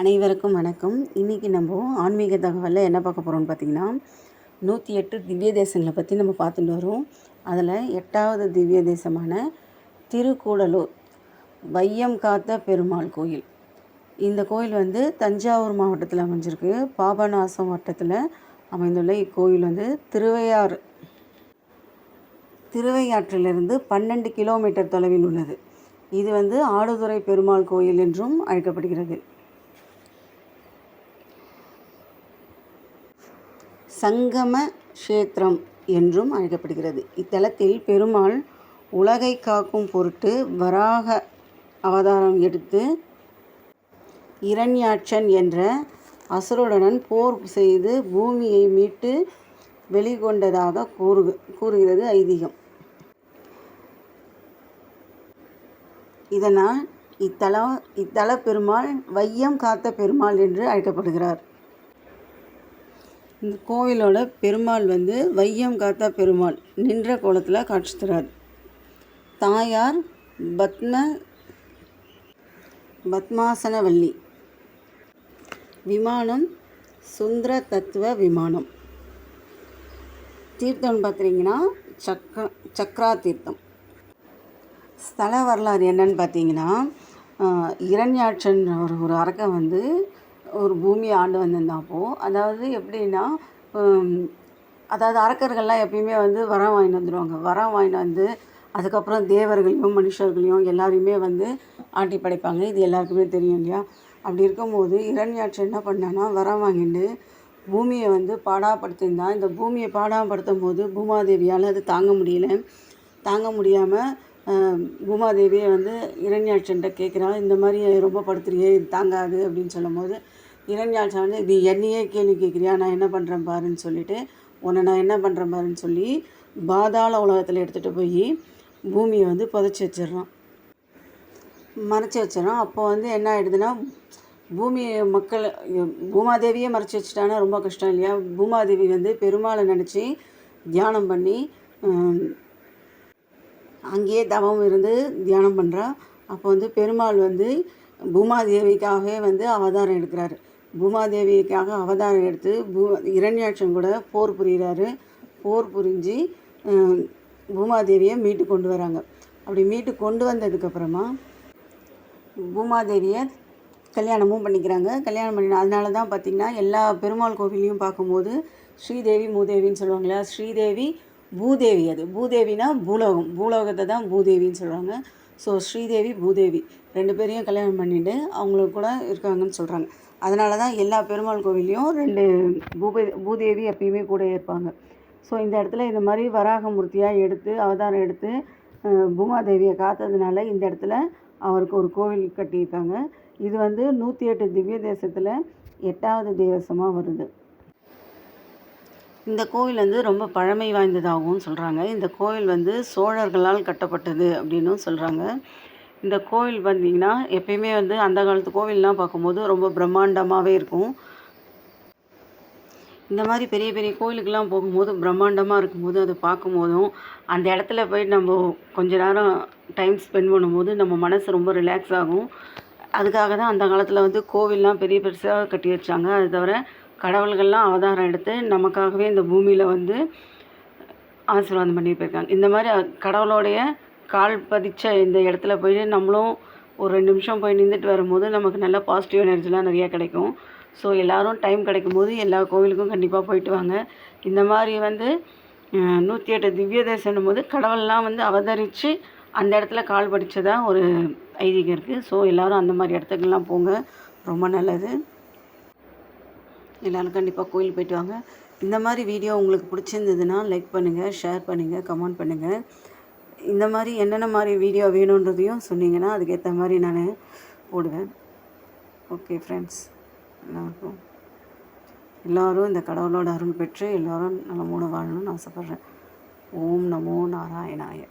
அனைவருக்கும் வணக்கம். இன்றைக்கி நம்ம ஆன்மீக தகவலில் என்ன பார்க்க போகிறோம்னு பார்த்தீங்கன்னா நூற்றி எட்டு திவ்ய தேசங்களை பற்றி நம்ம பார்த்துட்டு வரோம். அதில் எட்டாவது திவ்ய தேசமான திருக்கூடலூர் வையம் காத்த பெருமாள் கோயில். இந்த கோயில் வந்து தஞ்சாவூர் மாவட்டத்தில் அமைஞ்சிருக்கு. பாபநாசம் வட்டத்தில் அமைந்துள்ள இக்கோயில் வந்து திருவையாறு. திருவையாற்றிலிருந்து பன்னெண்டு கிலோமீட்டர் தொலைவில் உள்ளது. இது வந்து ஆடுதுறை பெருமாள் கோயில் என்றும் அழைக்கப்படுகிறது. சங்கம க்ஷேத்திரம் என்றும் அழைக்கப்படுகிறது. இத்தலத்தில் பெருமாள் உலகை காக்கும் பொருட்டு வராக அவதாரம் எடுத்து இரண்யாட்சன் என்ற அசுரனுடன் போர் செய்து பூமியை மீட்டு வெளிகொண்டதாக கூறு கூறுகிறது ஐதீகம். இதனால் இத்தல இத்தல பெருமாள் வையம் காத்த பெருமாள் என்று அழைக்கப்படுகிறார். இந்த கோவிலோட பெருமாள் வந்து வையம் காத்தா பெருமாள். நின்ற கோலத்தில் காட்சி தரார் தாயார் பத்ம பத்மாசனவல்லி. விமானம் சுந்தர தத்துவ விமானம். தீர்த்தம்னு பார்க்குறீங்கன்னா சக்கர சக்ரா தீர்த்தம். ஸ்தல வரலாறு என்னன்னு பார்த்தீங்கன்னா இரண்யாட்சன் ஒரு ஒரு அரக்கன் வந்து ஒரு பூமியை ஆண்டு வந்திருந்தாப்போ அதாவது எப்படின்னா அதாவது அரக்கர்கள்லாம் எப்பயுமே வந்து வரம் வாங்கிட்டு வந்துடுவாங்க வரம் வாங்கிட்டு வந்து அதுக்கப்புறம் தேவர்களையும் மனுஷர்களையும் எல்லாரையுமே வந்து ஆட்டி படைப்பாங்க. இது எல்லாருக்குமே தெரியும் இல்லையா? அப்படி இருக்கும்போது இரண்யாட்சன் என்ன பண்ணான்னா வரம் வாங்கிட்டு பூமியை வந்து பாடாப்படுத்தியிருந்தான் இந்த பூமியை பாடாப்படுத்தும் போது பூமாதேவியால் அது தாங்க முடியல. தாங்க முடியாமல் பூமாதேவியை வந்து இரண்யாட்சன்ட்ட கேட்குறான். இந்த மாதிரி ரொம்ப படுத்துறியே இது தாங்காது அப்படின்னு சொல்லும் போது இரண்யாட்சன் வந்து நீ என்னையே கேள்வி கேட்குறியா? நான் என்ன பண்ணுறேன் பாருன்னு சொல்லிட்டு உன்னை நான் என்ன பண்ணுறேன் பாருன்னு சொல்லி பாதாள உலகத்தில் எடுத்துகிட்டு போய் பூமியை வந்து புதைச்சி வச்சிடுறான். மறைச்சி வச்சிடறான். அப்போ வந்து என்ன ஆகிடுதுன்னா பூமி மக்கள் பூமாதேவியே மறைச்சி வச்சுட்டானா ரொம்ப கஷ்டம் இல்லையா? பூமாதேவி வந்து பெருமாளை நினச்சி தியானம் பண்ணி அங்கேயே தவம் இருந்து தியானம் பண்ணுறா அப்போ வந்து பெருமாள் வந்து பூமாதேவிக்காகவே வந்து அவதாரம் எடுக்கிறாரு. பூமாதேவிக்காக அவதாரம் எடுத்து பூ இரண்யாட்சம் கூட போர் புரிகிறாரு போர் புரிஞ்சு பூமாதேவியை மீட்டு கொண்டு வராங்க. அப்படி மீட்டு கொண்டு வந்ததுக்கப்புறமா பூமாதேவியை கல்யாணமும் பண்ணிக்கிறாங்க. கல்யாணம் பண்ணி அதனால தான் பார்த்திங்கன்னா எல்லா பெருமாள் கோவிலையும் பார்க்கும்போது ஸ்ரீதேவி மூதேவின்னு சொல்லுவாங்களா ஸ்ரீதேவி பூதேவி அது. பூதேவினா பூலோகம். பூலோகத்தை தான் பூதேவின்னு சொல்கிறாங்க ஸோ ஸ்ரீதேவி பூதேவி ரெண்டு பேரையும் கல்யாணம் பண்ணிட்டு அவங்களுக்கு கூட இருக்காங்கன்னு சொல்கிறாங்க அதனால தான் எல்லா பெருமாள் கோவிலையும் ரெண்டு பூபே பூதேவி எப்பயுமே கூட இருப்பாங்க ஸோ இந்த இடத்துல இந்த மாதிரி வராகமூர்த்தியாக எடுத்து அவதாரம் எடுத்து பூமாதேவியை காத்ததுனால இந்த இடத்துல அவருக்கு ஒரு கோவில் கட்டியிருக்காங்க. இது வந்து நூற்றி எட்டு திவ்ய தேசத்தில் எட்டாவது தேவசமாக வருது. இந்த கோவில் வந்து ரொம்ப பழமை வாய்ந்ததாகவும் சொல்கிறாங்க இந்த கோவில் வந்து சோழர்களால் கட்டப்பட்டது அப்படின்னும் சொல்கிறாங்க இந்த கோவில் பார்த்திங்கன்னா எப்பயுமே வந்து அந்த காலத்து கோவில்லாம் பார்க்கும்போது ரொம்ப பிரம்மாண்டமாகவே இருக்கும். இந்த மாதிரி பெரிய பெரிய கோயிலுக்கெல்லாம் போகும்போது பிரம்மாண்டமாக இருக்கும்போது அதை பார்க்கும்போதும் அந்த இடத்துல போய் நம்ம கொஞ்ச நேரம் டைம் ஸ்பெண்ட் பண்ணும்போது நம்ம மனசு ரொம்ப ரிலாக்ஸ் ஆகும். அதுக்காக தான் அந்த காலத்தில் வந்து கோவில்லாம் பெரிய பெருசாக கட்டி வச்சாங்க. அது தவிர கடவுள்கள்லாம் அவதாரம் எடுத்து நமக்காகவே இந்த பூமியில் வந்து ஆசீர்வாதம் பண்ணி போயிருக்காங்க. இந்த மாதிரி கடவுளோடைய கால் பதிச்ச இந்த இடத்துல போய் நம்மளும் ஒரு ரெண்டு நிமிஷம் போய் நின்றுட்டு வரும்போது நமக்கு நல்ல பாசிட்டிவ் எனர்ஜிலாம் நிறையா கிடைக்கும். ஸோ எல்லோரும் டைம் கிடைக்கும் போது எல்லா கோவிலுக்கும் கண்டிப்பாக போயிட்டு வாங்க. இந்த மாதிரி வந்து நூற்றி எட்டு திவ்ய தேசம் போது கடவுள்லாம் வந்து அவதரித்து அந்த இடத்துல கால் படித்ததாக ஒரு ஐதீகம் இருக்குது ஸோ எல்லோரும் அந்த மாதிரி இடத்துக்கெல்லாம் போங்க. ரொம்ப நல்லது. எல்லோரும் கண்டிப்பாக கோயில் போயிட்டு வாங்க. இந்த மாதிரி வீடியோ உங்களுக்கு பிடிச்சிருந்ததுன்னா லைக் பண்ணுங்கள் ஷேர் பண்ணுங்கள் கமெண்ட் பண்ணுங்கள் இந்த மாதிரி என்னென்ன மாதிரி வீடியோ வேணுன்றதையும் சொன்னீங்கன்னா அதுக்கேற்ற மாதிரி நான் போடுவேன். ஓகே ஃப்ரெண்ட்ஸ் எல்லாருக்கும் எல்லோரும் இந்த கடவுளோட அருள் பெற்று எல்லோரும் நலமோடு வாழணும்னு ஆசைப்பட்றேன். ஓம் நமோ நாராயணாய.